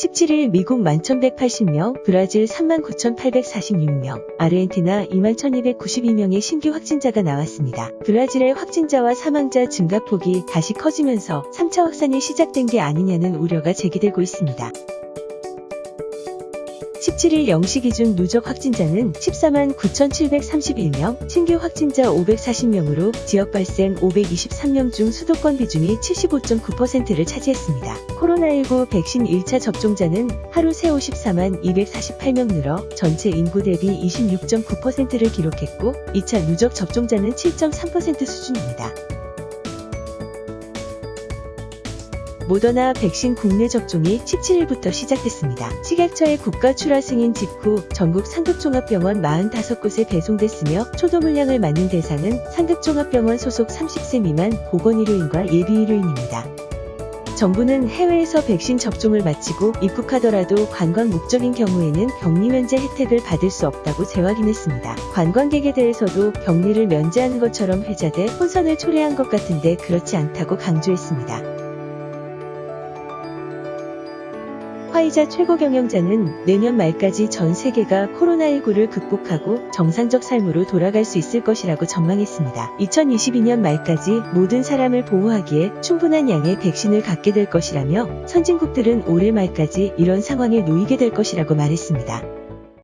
17일 미국 11,180명, 브라질 39,846명, 아르헨티나 21,292명의 신규 확진자가 나왔습니다. 브라질의 확진자와 사망자 증가폭이 다시 커지면서 3차 확산이 시작된 게 아니냐는 우려가 제기되고 있습니다. 17일 0시 기준 누적 확진자는 14만 9,731명, 신규 확진자 540명으로 지역 발생 523명 중 수도권 비중이 75.9%를 차지했습니다. 코로나19 백신 1차 접종자는 하루 새 54만 248명 늘어 전체 인구 대비 26.9%를 기록했고, 2차 누적 접종자는 7.3% 수준입니다. 모더나 백신 국내 접종이 17일부터 시작됐습니다. 식약처의 국가 출하 승인 직후 전국 상급종합병원 45곳에 배송됐으며 초도 물량을 맞는 대상은 상급종합병원 소속 30세 미만 보건의료인과 예비의료인입니다. 정부는 해외에서 백신 접종을 마치고 입국하더라도 관광 목적인 경우에는 격리 면제 혜택을 받을 수 없다고 재확인했습니다. 관광객에 대해서도 격리를 면제하는 것처럼 회자돼 혼선을 초래한 것 같은데 그렇지 않다고 강조했습니다. 화이자 최고 경영자는 내년 말까지 전 세계가 코로나19를 극복하고 정상적 삶으로 돌아갈 수 있을 것이라고 전망했습니다. 2022년 말까지 모든 사람을 보호하기에 충분한 양의 백신을 갖게 될 것이라며 선진국들은 올해 말까지 이런 상황에 놓이게 될 것이라고 말했습니다.